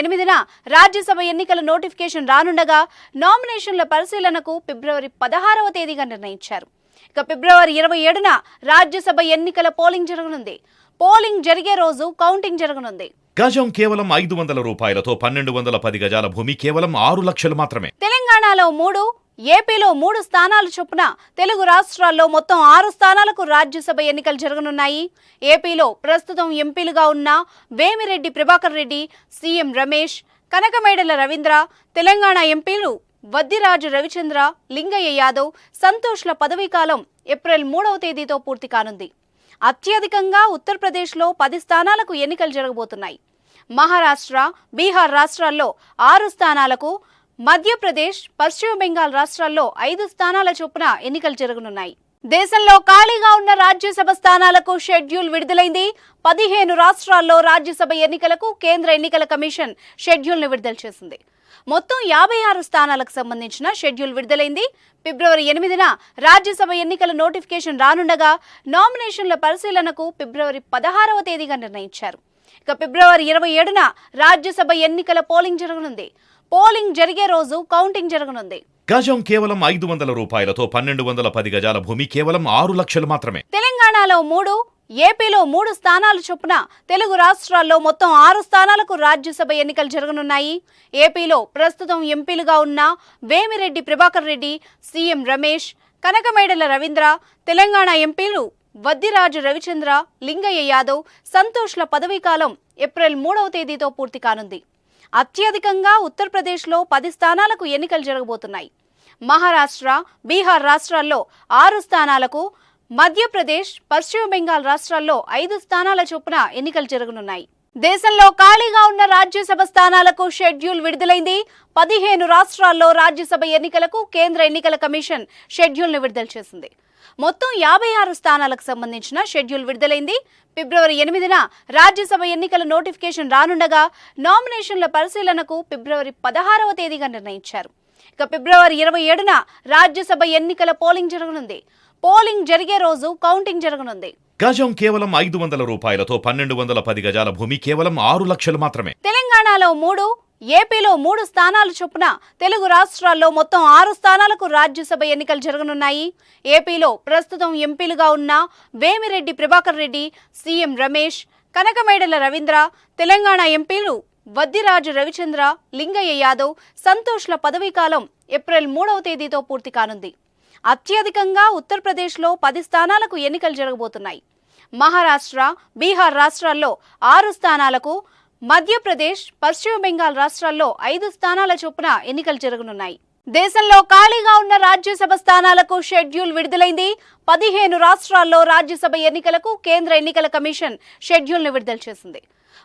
ఎనిమిదిన రాజ్యసభ ఎన్నికల నోటిఫికేషన్ రానుండగా నామినేషన్ల పరిశీలనకు ఫిబ్రవరి పదహారవ తేదీగా నిర్ణయించారు. ఇక ఫిబ్రవరి ఇరవై ఏడున రాజ్యసభ ఎన్నికల పోలింగ్ జరగనుంది. పోలింగ్ జరిగే రోజు కౌంటింగ్ జరగనుంది. గజం కేవలం ఐదు వందల రూపాయలతో పన్నెండు వందల పది గజాల భూమి కేవలం ఆరు లక్షలు మాత్రమే. తెలంగాణలో మూడు ఏపీలో మూడు స్థానాలు చొప్పున తెలుగు రాష్ట్రాల్లో మొత్తం ఆరు స్థానాలకు రాజ్యసభ ఎన్నికలు జరగనున్నాయి. ఏపీలో ప్రస్తుతం ఎంపీలుగా ఉన్న వేమిరెడ్డి ప్రభాకర్ రెడ్డి సీఎం రమేష్ కనకమేడల రవీంద్ర తెలంగాణ ఎంపీలు వద్దిరాజు రవిచంద్ర లింగయ్య యాదవ్ సంతోష్ల పదవీకాలం ఏప్రిల్ మూడవ తేదీతో పూర్తి కానుంది. అత్యధికంగా ఉత్తరప్రదేశ్లో పది స్థానాలకు ఎన్నికలు జరగబోతున్నాయి. మహారాష్ట్ర బీహార్ రాష్ట్రాల్లో ఆరు స్థానాలకు మధ్యప్రదేశ్ పశ్చిమ బెంగాల్ రాష్ట్రాల్లో ఐదు స్థానాల చొప్పున ఎన్నికలు జరగనున్నాయి. దేశంలో ఖాళీగా ఉన్న రాజ్యసభ స్థానాలకు షెడ్యూల్ విడుదలైంది. పదిహేను రాష్ట్రాల్లో రాజ్యసభ ఎన్నికలకు కేంద్ర ఎన్నికల కమిషన్ షెడ్యూల్ను విడుదల చేసింది. మొత్తం యాభై ఆరు స్థానాలకు సంబంధించిన షెడ్యూల్ విడుదలైంది. ఫిబ్రవరి ఎనిమిదిన రాజ్యసభ ఎన్నికల నోటిఫికేషన్ రానుండగా నామినేషన్ల పరిశీలనకు ఫిబ్రవరి పదహారవ తేదీగా నిర్ణయించారు. ఇక ఫిబ్రవరి ఇరవై ఏడున రాజ్యసభ ఎన్నికల పోలింగ్ జరగనుంది. పోలింగ్ జరిగే రోజు కౌంటింగ్ జరగనుంది. గజం కేవలం ఐదు వందల రూపాయలతో పన్నెండు వందల పది గజాల భూమి కేవలం ఆరు లక్షలు మాత్రమే. తెలంగాణలో మూడు ఏపీలో మూడు స్థానాలు చొప్పున తెలుగు రాష్ట్రాల్లో మొత్తం ఆరు స్థానాలకు రాజ్యసభ ఎన్నికలు జరగనున్నాయి. ఏపీలో ప్రస్తుతం ఎంపీలుగా ఉన్న వేమిరెడ్డి ప్రభాకర్ రెడ్డి సీఎం రమేష్ కనకమేడల రవీంద్ర తెలంగాణ ఎంపీలు వద్దిరాజు రవిచంద్ర లింగయ్య యాదవ్ సంతోష్ల పదవీకాలం ఏప్రిల్ మూడవ తేదీతో పూర్తి కానుంది. అత్యధికంగా ఉత్తరప్రదేశ్లో పది స్థానాలకు ఎన్నికలు జరగబోతున్నాయి. మహారాష్ట్ర బీహార్ రాష్ట్రాల్లో ఆరు స్థానాలకు మధ్యప్రదేశ్ పశ్చిమ బెంగాల్ రాష్ట్రాల్లో ఐదు స్థానాల చొప్పున ఎన్నికలు జరగనున్నాయి. దేశంలో ఖాళీగా ఉన్న రాజ్యసభ స్థానాలకు షెడ్యూల్ విడుదలైంది. పదిహేను రాష్ట్రాల్లో రాజ్యసభ ఎన్నికలకు కేంద్ర ఎన్నికల కమిషన్ షెడ్యూల్ను విడుదల చేసింది. మొత్తం యాభై ఆరు స్థానాలకు సంబంధించిన షెడ్యూల్ విడుదలైంది. ఫిబ్రవరి ఎనిమిదిన రాజ్యసభ ఎన్నికల నోటిఫికేషన్ రానుండగా నామినేషన్ల పరిశీలనకు ఫిబ్రవరి పదహారవ తేదీగా నిర్ణయించారు. ఇక ఫిబ్రవరి ఇరవై ఏడున రాజ్యసభ ఎన్నికల పోలింగ్ జరగనుంది. పోలింగ్ జరిగే రోజు కౌంటింగ్ జరగనుంది. గజం కేవలం ఐదు వందల రూపాయలతో పన్నెండు వందల పది గజాల భూమి కేవలం ఆరు లక్షలు మాత్రమే. తెలంగాణలో మూడు ఏపీలో మూడు స్థానాలు చొప్పున తెలుగు రాష్ట్రాల్లో మొత్తం ఆరు స్థానాలకు రాజ్యసభ ఎన్నికలు జరగనున్నాయి. ఏపీలో ప్రస్తుతం ఎంపీలుగా ఉన్న వేమిరెడ్డి ప్రభాకర్ రెడ్డి సీఎం రమేష్ కనకమేడల రవీంద్ర తెలంగాణ ఎంపీలు వద్దిరాజు రవిచంద్ర లింగయ్య యాదవ్ సంతోష్ల పదవీకాలం ఏప్రిల్ మూడవ తేదీతో పూర్తి కానుంది. అత్యధికంగా ఉత్తరప్రదేశ్లో పది స్థానాలకు ఎన్నికలు జరగబోతున్నాయి. మహారాష్ట్ర బీహార్ రాష్ట్రాల్లో ఆరు స్థానాలకు మధ్యప్రదేశ్ పశ్చిమ బెంగాల్ రాష్ట్రాల్లో ఐదు స్థానాల చొప్పున ఎన్నికలు జరగనున్నాయి. దేశంలో ఖాళీగా ఉన్న రాజ్యసభ స్థానాలకు షెడ్యూల్ విడుదలైంది. పదిహేను రాష్ట్రాల్లో రాజ్యసభ ఎన్నికలకు కేంద్ర ఎన్నికల కమిషన్ షెడ్యూల్ను విడుదల చేసింది.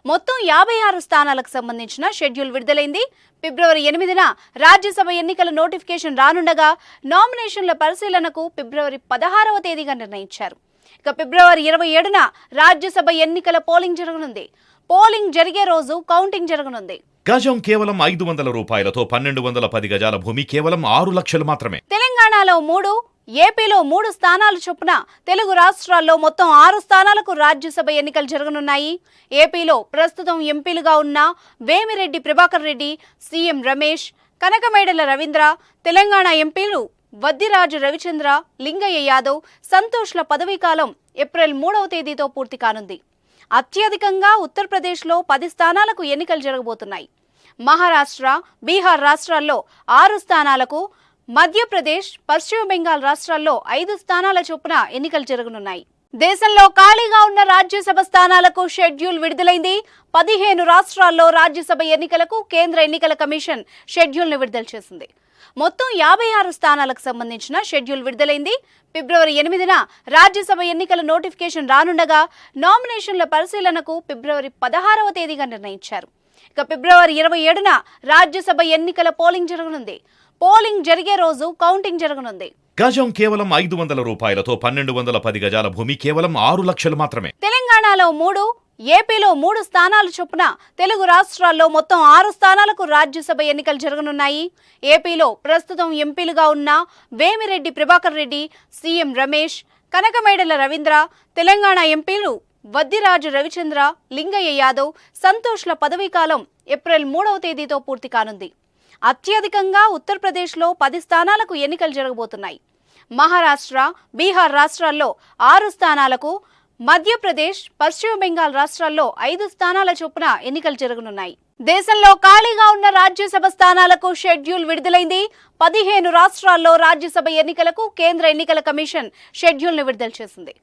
మొత్తం యాభై ఆరు స్థానాలకు సంబంధించిన షెడ్యూల్ విడుదలైంది. ఫిబ్రవరి ఎనిమిదిన రాజ్యసభ ఎన్నికల నోటిఫికేషన్ రానుండగా నామినేషన్ల పరిశీలనకు ఫిబ్రవరి పదహారవ తేదీగా నిర్ణయించారు. ఇక ఫిబ్రవరి ఇరవై ఏడున రాజ్యసభ ఎన్నికల పోలింగ్ జరగనుంది. పోలింగ్ జరిగే రోజు కౌంటింగ్ జరగనుంది. గజం కేవలం ఐదు వందల రూపాయలతో పన్నెండు వందల పది గజాల భూమి కేవలం ఆరు లక్షలు మాత్రమే. తెలంగాణలో మూడు ఏపీలో మూడు స్థానాలు చొప్పున తెలుగు రాష్ట్రాల్లో మొత్తం ఆరు స్థానాలకు రాజ్యసభ ఎన్నికలు జరగనున్నాయి. ఏపీలో ప్రస్తుతం ఎంపీలుగా ఉన్న వేమిరెడ్డి ప్రభాకర్ రెడ్డి సీఎం రమేష్ కనకమేడల రవీంద్ర తెలంగాణ ఎంపీలు వద్దిరాజు రవిచంద్ర లింగయ్య యాదవ్ సంతోష్ల పదవీకాలం ఏప్రిల్ మూడవ తేదీతో పూర్తి కానుంది. అత్యధికంగా ఉత్తరప్రదేశ్లో పది స్థానాలకు ఎన్నికలు జరగబోతున్నాయి. మహారాష్ట్ర బీహార్ రాష్ట్రాల్లో ఆరు స్థానాలకు మధ్యప్రదేశ్ పశ్చిమ బెంగాల్ రాష్ట్రాల్లో ఐదు స్థానాల చొప్పున ఎన్నికలు జరగనున్నాయి. దేశంలో ఖాళీగా ఉన్న రాజ్యసభ స్థానాలకు షెడ్యూల్ విడుదలైంది. పదిహేను రాష్ట్రాల్లో రాజ్యసభ ఎన్నికలకు కేంద్ర ఎన్నికల కమిషన్ షెడ్యూల్ను విడుదల చేసింది. మొత్తం యాభై ఆరు స్థానాలకు సంబంధించిన షెడ్యూల్ విడుదలైంది. ఫిబ్రవరి ఎనిమిదిన రాజ్యసభ ఎన్నికల నోటిఫికేషన్ రానుండగా నామినేషన్ల పరిశీలనకు ఫిబ్రవరి పదహారవ తేదీగా నిర్ణయించారు. ఇక ఫిబ్రవరి ఇరవై ఏడున రాజ్యసభ ఎన్నికల పోలింగ్ జరగనుంది. పోలింగ్ జరిగే రోజు కౌంటింగ్ జరగనుంది. గజం కేవలం ఐదు వందల రూపాయలతో పన్నెండు వందల పది గజాల భూమి కేవలం ఆరు లక్షలు మాత్రమే. తెలంగాణలో మూడు ఏపీలో మూడు స్థానాలు చొప్పున తెలుగు రాష్ట్రాల్లో మొత్తం ఆరు స్థానాలకు రాజ్యసభ ఎన్నికలు జరగనున్నాయి. ఏపీలో ప్రస్తుతం ఎంపీలుగా ఉన్న వేమిరెడ్డి ప్రభాకర్ రెడ్డి సీఎం రమేష్ కనకమేడల రవీంద్ర తెలంగాణ ఎంపీలు వద్దిరాజు రవిచంద్ర లింగయ్య యాదవ్ సంతోష్ల పదవీకాలం ఏప్రిల్ మూడవ తేదీతో పూర్తి కానుంది. అత్యధికంగా ఉత్తరప్రదేశ్లో పది స్థానాలకు ఎన్నికలు జరగబోతున్నాయి. మహారాష్ట్ర బీహార్ రాష్ట్రాల్లో ఆరు స్థానాలకు మధ్యప్రదేశ్ పశ్చిమ బెంగాల్ రాష్ట్రాల్లో ఐదు స్థానాల చొప్పున ఎన్నికలు జరగనున్నాయి. దేశంలో ఖాళీగా ఉన్న రాజ్యసభ స్థానాలకు షెడ్యూల్ విడుదలైంది. పదిహేను రాష్ట్రాల్లో రాజ్యసభ ఎన్నికలకు కేంద్ర ఎన్నికల కమిషన్ షెడ్యూల్ను విడుదల చేసింది.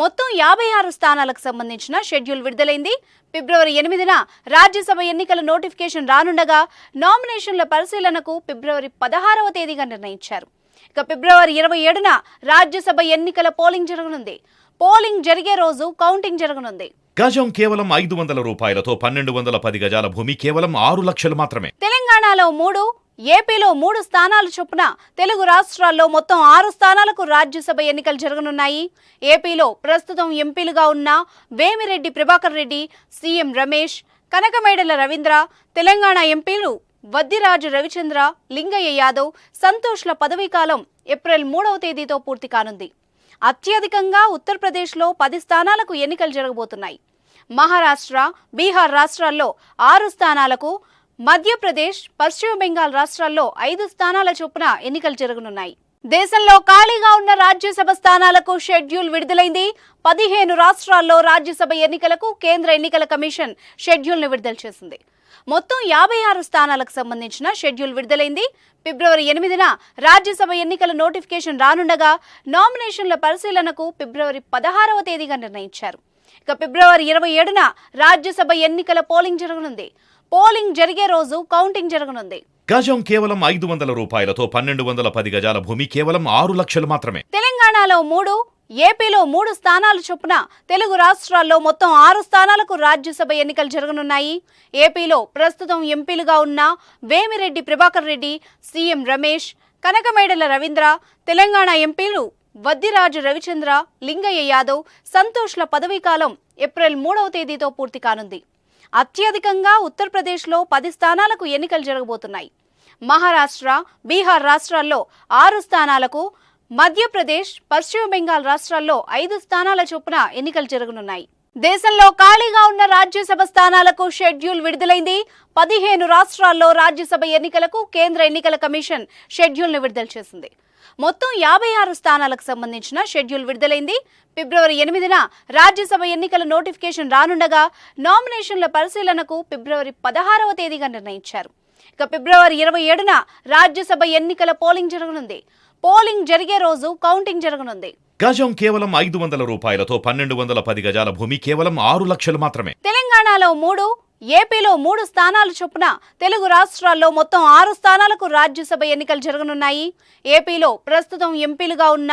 మొత్తం యాభై ఆరు స్థానాలకు సంబంధించిన షెడ్యూల్ విడుదలైంది. ఫిబ్రవరి ఎనిమిదిన రాజ్యసభ ఎన్నికల నోటిఫికేషన్ రానుండగా నామినేషన్ల పరిశీలనకు ఫిబ్రవరి పదహారవ తేదీగా నిర్ణయించారు. ఇక ఫిబ్రవరి ఇరవై ఏడున రాజ్యసభ ఎన్నికల పోలింగ్ జరగనుంది. పోలింగ్ జరిగే రోజు కౌంటింగ్ జరగనుంది. గజం కేవలం ఐదు వందల రూపాయలతో పన్నెండు వందల పది గజాల భూమి కేవలం ఆరు లక్షలు మాత్రమే. తెలంగాణలో మూడు ఏపీలో మూడు స్థానాలు చొప్పున తెలుగు రాష్ట్రాల్లో మొత్తం ఆరు స్థానాలకు రాజ్యసభ ఎన్నికలు జరగనున్నాయి. ఏపీలో ప్రస్తుతం ఎంపీలుగా ఉన్న వేమిరెడ్డి ప్రభాకర్ రెడ్డి సీఎం రమేష్ కనకమేడల రవీంద్ర తెలంగాణ ఎంపీలు వద్దిరాజు రవిచంద్ర లింగయ్య యాదవ్ సంతోష్ల పదవీకాలం ఏప్రిల్ మూడవ తేదీతో పూర్తి కానుంది. అత్యధికంగా ఉత్తరప్రదేశ్లో పది స్థానాలకు ఎన్నికలు జరగబోతున్నాయి. మహారాష్ట్ర బీహార్ రాష్ట్రాల్లో ఆరు స్థానాలకు మధ్యప్రదేశ్ పశ్చిమ బెంగాల్ రాష్ట్రాల్లో ఐదు స్థానాల చొప్పున ఎన్నికలు జరగనున్నాయి. దేశంలో ఖాళీగా ఉన్న రాజ్యసభ స్థానాలకు షెడ్యూల్ విడుదలైంది. పదిహేను రాష్ట్రాల్లో రాజ్యసభ ఎన్నికలకు కేంద్ర ఎన్నికల కమిషన్ షెడ్యూల్ను విడుదల చేసింది. మొత్తం యాభై ఆరు స్థానాలకు సంబంధించిన షెడ్యూల్ విడుదలైంది. ఫిబ్రవరి ఎనిమిదిన రాజ్యసభ ఎన్నికల నోటిఫికేషన్ రానుండగా నామినేషన్ల పరిశీలనకు ఫిబ్రవరి పదహారవ తేదీగా నిర్ణయించారు. ఇక ఫిబ్రవరి ఇరవై ఏడున రాజ్యసభ ఎన్నికల పోలింగ్ జరగనుంది. పోలింగ్ జరిగే రోజు కౌంటింగ్ జరగనుంది. గజం కేవలం ఐదు వందల రూపాయలతో పన్నెండు వందల పది గజాల భూమి కేవలం ఆరు లక్షలు మాత్రమే. తెలంగాణలో మూడు ఏపీలో మూడు స్థానాలు చొప్పున తెలుగు రాష్ట్రాల్లో మొత్తం ఆరు స్థానాలకు రాజ్యసభ ఎన్నికలు జరగనున్నాయి. ఏపీలో ప్రస్తుతం ఎంపీలుగా ఉన్న వేమిరెడ్డి ప్రభాకర్ రెడ్డి సీఎం రమేష్ కనకమేడల రవీంద్ర తెలంగాణ ఎంపీలు వద్దిరాజు రవిచంద్ర లింగయ్య యాదవ్ సంతోష్ల పదవీకాలం ఏప్రిల్ మూడవ తేదీతో పూర్తి కానుంది. అత్యధికంగా ఉత్తరప్రదేశ్లో పది స్థానాలకు ఎన్నికలు జరగబోతున్నాయి. మహారాష్ట్ర బీహార్ రాష్ట్రాల్లో ఆరు స్థానాలకు మధ్యప్రదేశ్ పశ్చిమ బెంగాల్ రాష్ట్రాల్లో ఐదు స్థానాల చొప్పున ఎన్నికలు జరగనున్నాయి. దేశంలో ఖాళీగా ఉన్న రాజ్యసభ స్థానాలకు షెడ్యూల్ విడుదలైంది. పదిహేను రాష్ట్రాల్లో రాజ్యసభ ఎన్నికలకు కేంద్ర ఎన్నికల కమిషన్ షెడ్యూల్ను విడుదల చేసింది. మొత్తం యాభై ఆరు స్థానాలకు సంబంధించిన షెడ్యూల్ విడుదలైంది. ఫిబ్రవరి ఎనిమిదిన రాజ్యసభ ఎన్నికల నోటిఫికేషన్ రానుండగా నామినేషన్ల పరిశీలనకు ఫిబ్రవరి పదహారవ తేదీగా నిర్ణయించారు. ఇక ఫిబ్రవరి ఇరవై ఏడున రాజ్యసభ ఎన్నికల పోలింగ్ జరగనుంది. పోలింగ్ జరిగే రోజు కౌంటింగ్ జరగనుంది. గజం కేవలం ఐదు వందల రూపాయలతో పన్నెండు వందల పది గజాల భూమి కేవలం ఆరు లక్షలు మాత్రమే. తెలంగాణలో మూడు ఏపీలో మూడు స్థానాలు చొప్పున తెలుగు రాష్ట్రాల్లో మొత్తం ఆరు స్థానాలకు రాజ్యసభ ఎన్నికలు జరగనున్నాయి. ఏపీలో ప్రస్తుతం ఎంపీలుగా ఉన్న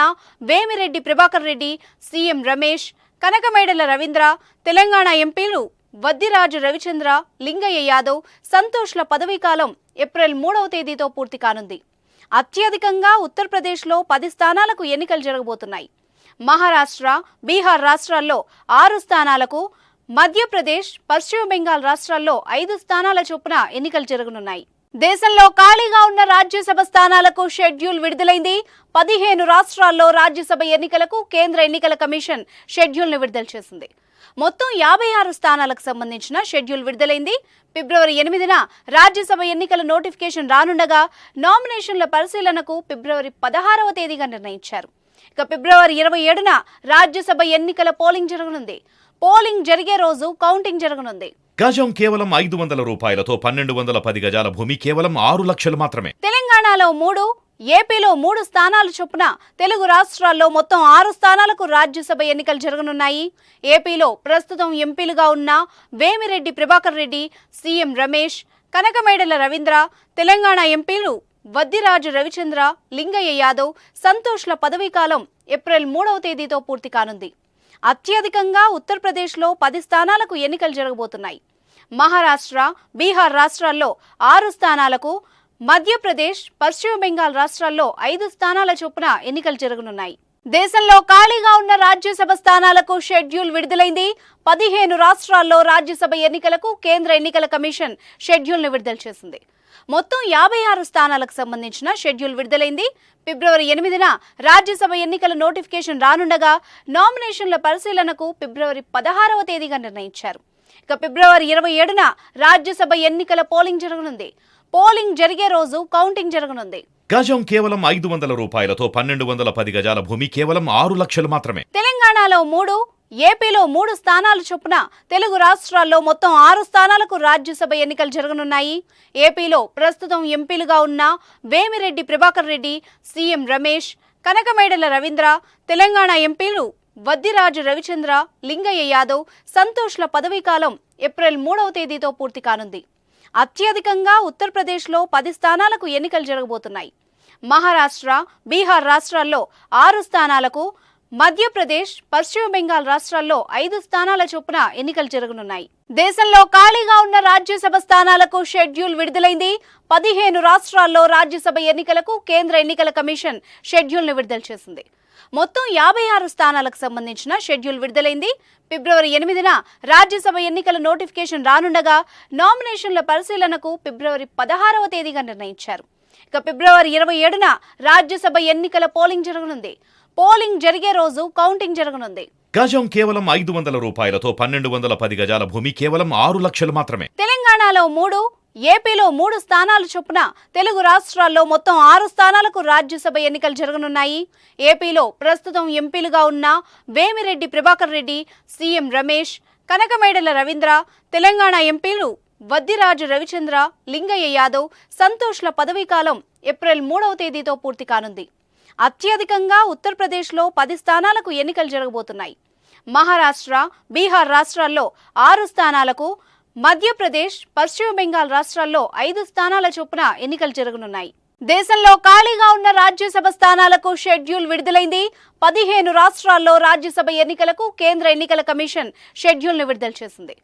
వేమిరెడ్డి ప్రభాకర్ రెడ్డి సీఎం రమేష్ కనకమేడల రవీంద్ర తెలంగాణ ఎంపీలు వద్దిరాజు రవిచంద్ర లింగయ్య యాదవ్ సంతోష్ల పదవీకాలం ఏప్రిల్ మూడవ తేదీతో పూర్తి కానుంది. అత్యధికంగా ఉత్తరప్రదేశ్లో పది స్థానాలకు ఎన్నికలు జరగబోతున్నాయి. మహారాష్ట్ర బీహార్ రాష్ట్రాల్లో ఆరు స్థానాలకు మధ్యప్రదేశ్ పశ్చిమ బెంగాల్ రాష్ట్రాల్లో ఐదు స్థానాల చొప్పున ఎన్నికలు జరగనున్నాయి. దేశంలో ఖాళీగా ఉన్న రాజ్యసభ స్థానాలకు షెడ్యూల్ విడుదలైంది. పదిహేను రాష్ట్రాల్లో రాజ్యసభ ఎన్నికలకు కేంద్ర ఎన్నికల కమిషన్ షెడ్యూల్ను విడుదల చేసింది. మొత్తం యాభై ఆరు స్థానాలకు సంబంధించిన షెడ్యూల్ విడుదలైంది. ఫిబ్రవరి ఎనిమిదిన రాజ్యసభ ఎన్నికల నోటిఫికేషన్ రానుండగా నామినేషన్ల పరిశీలనకు ఫిబ్రవరి పదహారవ తేదీగా నిర్ణయించారు. ఇక ఫిబ్రవరి ఇరవై ఏడున రాజ్యసభ ఎన్నికల పోలింగ్ జరగనుంది. పోలింగ్ జరిగే రోజు కౌంటింగ్ జరగనుంది. గజం కేవలం ఐదు వందల రూపాయలతో పన్నెండు వందల పది గజాల భూమి కేవలం ఆరు లక్షలు మాత్రమే. తెలంగాణలో మూడు ఏపీలో మూడు స్థానాలు చొప్పున తెలుగు రాష్ట్రాల్లో మొత్తం ఆరు స్థానాలకు రాజ్యసభ ఎన్నికలు జరగనున్నాయి. ఏపీలో ప్రస్తుతం ఎంపీలుగా ఉన్న వేమిరెడ్డి ప్రభాకర్ రెడ్డి సీఎం రమేష్ కనకమేడల రవీంద్ర తెలంగాణ ఎంపీలు వద్దిరాజు రవిచంద్ర లింగయ్య యాదవ్ సంతోష్ల పదవీకాలం ఏప్రిల్ మూడవ తేదీతో పూర్తి కానుంది. అత్యధికంగా ఉత్తరప్రదేశ్లో పది స్థానాలకు ఎన్నికలు జరగబోతున్నాయి. మహారాష్ట్ర బీహార్ రాష్ట్రాల్లో ఆరు స్థానాలకు మధ్యప్రదేశ్ పశ్చిమ బెంగాల్ రాష్ట్రాల్లో ఐదు స్థానాల చొప్పున ఎన్నికలు జరగనున్నాయి. దేశంలో ఖాళీగా ఉన్న రాజ్యసభ స్థానాలకు షెడ్యూల్ విడుదలైంది. పదిహేను రాష్ట్రాల్లో రాజ్యసభ ఎన్నికలకు కేంద్ర ఎన్నికల కమిషన్ షెడ్యూల్ను విడుదల చేసింది. మొత్తం యాభై ఆరు స్థానాలకు సంబంధించిన షెడ్యూల్ విడుదలైంది. ఫిబ్రవరి ఎనిమిదిన రాజ్యసభ ఎన్నికల నోటిఫికేషన్ రానుండగా నామినేషన్ల పరిశీలనకు ఫిబ్రవరి పదహారవ తేదీగా నిర్ణయించారు. ఇక ఫిబ్రవరి ఇరవై ఏడున రాజ్యసభ ఎన్నికల పోలింగ్ జరగనుంది. పోలింగ్ జరిగే రోజు కౌంటింగ్ జరగనుంది. గజం కేవలం ఐదు వందల రూపాయలతో పన్నెండు వందల పది గజాల భూమి కేవలం ఆరు లక్షలు మాత్రమే. తెలంగాణలో మూడు ఏపీలో మూడు స్థానాలు చొప్పున తెలుగు రాష్ట్రాల్లో మొత్తం ఆరు స్థానాలకు రాజ్యసభ ఎన్నికలు జరగనున్నాయి. ఏపీలో ప్రస్తుతం ఎంపీలుగా ఉన్న వేమిరెడ్డి ప్రభాకర్ రెడ్డి సీఎం రమేష్ కనకమేడల రవీంద్ర తెలంగాణ ఎంపీలు వద్దిరాజు రవిచంద్ర లింగయ్య యాదవ్ సంతోష్ల పదవీకాలం ఏప్రిల్ మూడవ తేదీతో పూర్తి కానుంది. అత్యధికంగా ఉత్తరప్రదేశ్లో పది స్థానాలకు ఎన్నికలు జరగబోతున్నాయి. మహారాష్ట్ర బీహార్ రాష్ట్రాల్లో ఆరు స్థానాలకు మధ్యప్రదేశ్ పశ్చిమ బెంగాల్ రాష్ట్రాల్లో ఐదు స్థానాల చొప్పున ఎన్నికలు జరగనున్నాయి. దేశంలో ఖాళీగా ఉన్న రాజ్యసభ స్థానాలకు షెడ్యూల్ విడుదలైంది. పదిహేను రాష్ట్రాల్లో రాజ్యసభ ఎన్నికలకు కేంద్ర ఎన్నికల కమిషన్ షెడ్యూల్ను విడుదల చేసింది. మొత్తం యాభై ఆరు స్థానాలకు సంబంధించిన షెడ్యూల్ విడుదలైంది. ఫిబ్రవరి ఎనిమిదిన రాజ్యసభ ఎన్నికల నోటిఫికేషన్ రానుండగా నామినేషన్ల పరిశీలనకు ఫిబ్రవరి పదహారవ తేదీగా నిర్ణయించారు. ఇక ఫిబ్రవరి ఇరవై ఏడున రాజ్యసభ ఎన్నికల పోలింగ్ జరగనుంది. పోలింగ్ జరిగే రోజు కౌంటింగ్ జరగనుంది. గజం కేవలం ఐదు వందల రూపాయలతో పన్నెండు వందల పది గజాల భూమి కేవలం ఆరు లక్షలు మాత్రమే. తెలంగాణలో మూడు ఏపీలో మూడు స్థానాలు చొప్పున తెలుగు రాష్ట్రాల్లో మొత్తం ఆరు స్థానాలకు రాజ్యసభ ఎన్నికలు జరగనున్నాయి. ఏపీలో ప్రస్తుతం ఎంపీలుగా ఉన్న వేమిరెడ్డి ప్రభాకర్ రెడ్డి సీఎం రమేష్ కనకమేడల రవీంద్ర తెలంగాణ ఎంపీలు వద్దిరాజు రవిచంద్ర లింగయ్య యాదవ్ సంతోష్ల పదవీకాలం ఏప్రిల్ మూడవ తేదీతో పూర్తి కానుంది. అత్యధికంగా ఉత్తరప్రదేశ్లో పది స్థానాలకు ఎన్నికలు జరగబోతున్నాయి. మహారాష్ట్ర బీహార్ రాష్ట్రాల్లో ఆరు స్థానాలకు మధ్యప్రదేశ్ పశ్చిమ బెంగాల్ రాష్ట్రాల్లో ఐదు స్థానాల చొప్పున ఎన్నికలు జరగనున్నాయి. దేశంలో ఖాళీగా ఉన్న రాజ్యసభ స్థానాలకు షెడ్యూల్ విడుదలైంది. పదిహేను రాష్ట్రాల్లో రాజ్యసభ ఎన్నికలకు కేంద్ర ఎన్నికల కమిషన్ షెడ్యూల్ను విడుదల చేసింది.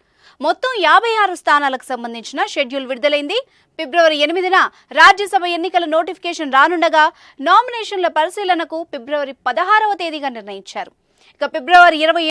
మొత్తం యాభై ఆరు స్థానాలకు సంబంధించిన షెడ్యూల్ విడుదలైంది. ఫిబ్రవరి ఎనిమిదిన రాజ్యసభ ఎన్నికల నోటిఫికేషన్ రానుండగా నామినేషన్ల పరిశీలనకు ఫిబ్రవరి పదహారవ తేదీగా నిర్ణయించారు. ఇక ఫిబ్రవరి ఇరవై